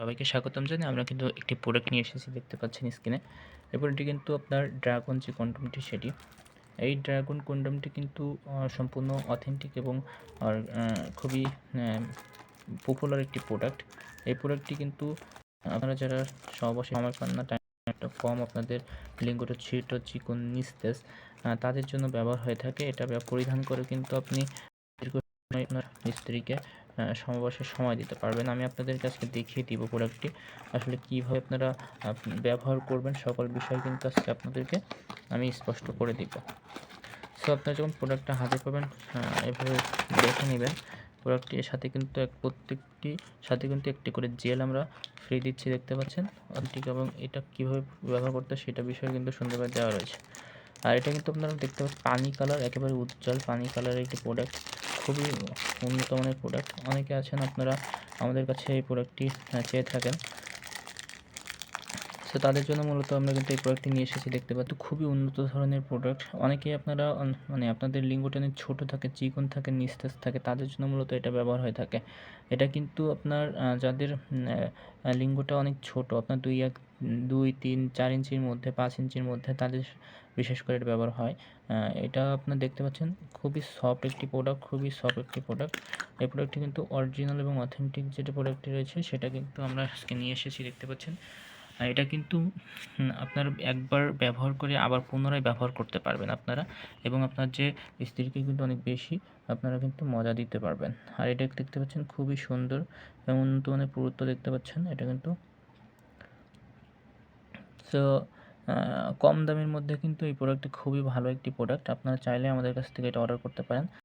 সবাইকে স্বাগতম জানাই। আমরা কিন্তু একটি প্রোডাক্ট নিয়ে এসেছি, দেখতে পাচ্ছেন স্ক্রিনে এই প্রোডাক্টটি কিন্তু আপনার ড্রাগন যে কন্ডমটি সেটি। এই ড্রাগন কন্ডমটি কিন্তু সম্পূর্ণ অথেন্টিক এবং খুবই পপুলার একটি প্রোডাক্ট এই প্রোডাক্টটি কিন্তু আপনারা যারা সহবাসে আমার পান না একটা কম, আপনাদের লিঙ্গটা ছিট চিকন নিস্তেজ তাদের জন্য ব্যবহার হয়ে থাকে। এটা পরিধান করে কিন্তু আপনি দীর্ঘ আপনার স্ত্রীকে সমবাসে সময় দিতে পারবেন। আমি আপনাদেরকে আজকে দেখিয়ে দিব প্রোডাক্টটি আসলে কীভাবে আপনারা ব্যবহার করবেন সকল বিষয় কিন্তু আজকে আপনাদেরকে আমি স্পষ্ট করে দিব। সো আপনারা যখন প্রোডাক্টটা হাতে পাবেন এভাবে দেখে নেবেন। প্রোডাক্টটির সাথে কিন্তু এক প্রত্যেকটি, সাথে কিন্তু একটি করে জেল আমরা ফ্রি দিচ্ছি, দেখতে পাচ্ছেন? ঠিক, এবং এটা কীভাবে ব্যবহার করতে সেটা বিষয়ে কিন্তু সুন্দরভাবে দেওয়া রয়েছে। আর এটা কিন্তু আপনারা দেখতে পাচ্ছেন, পানি কালার একেবারে উজ্জ্বল পানি কালারের একটি প্রোডাক্ট খুবই উন্নত মানের প্রোডাক্ট অনেকে আছেন আপনারা আমাদের কাছে এই প্রোডাক্টটি চেয়ে থাকেন। সো তাদের জন্য মূলত আমরা কিন্তু এই প্রোডাক্টটি নিয়ে এসেছি দেখতে পাচ্ছি। খুবই উন্নত ধরনের প্রোডাক্ট। অনেকেই আপনারা মানে আপনাদের লিঙ্গটা অনেক ছোটো থাকে, চিকন থাকে, নিস্তেজ থাকে, তাদের জন্য মূলত এটা ব্যবহার হয়ে থাকে। এটা কিন্তু আপনার যাদের লিঙ্গটা অনেক ছোট, আপনার দুই এক, দুই, তিন, চার ইঞ্চির মধ্যে, পাঁচ ইঞ্চির মধ্যে তাদের বিশেষ করে এটা ব্যবহার হয়। এটা আপনার দেখতে পাচ্ছেন, খুবই সফট একটি প্রোডাক্ট, খুবই সফট একটি প্রোডাক্ট। এই প্রোডাক্টটি কিন্তু অরিজিনাল এবং অথেন্টিক যেটা প্রোডাক্টটি রয়েছে, সেটা কিন্তু আমরা আজকে নিয়ে এসেছি দেখতে পাচ্ছেন। এটা কিন্তু আপনার একবার ব্যবহার করে আবার পুনরায় ব্যবহার করতে পারবেন আপনারা এবং আপনার যে স্ত্রীকে কিন্তু অনেক বেশি আপনারা কিন্তু মজা দিতে পারবেন। আর এটা দেখতে পাচ্ছেন খুবই সুন্দর এবং উন্নত মানের পুরুত্ব দেখতে পাচ্ছেন, এটা কিন্তু সো কম দামের মধ্যে কিন্তু এই প্রোডাক্টটি খুবই ভালো একটি প্রোডাক্ট আপনারা চাইলে আমাদের কাছ থেকে এটা অর্ডার করতে পারেন।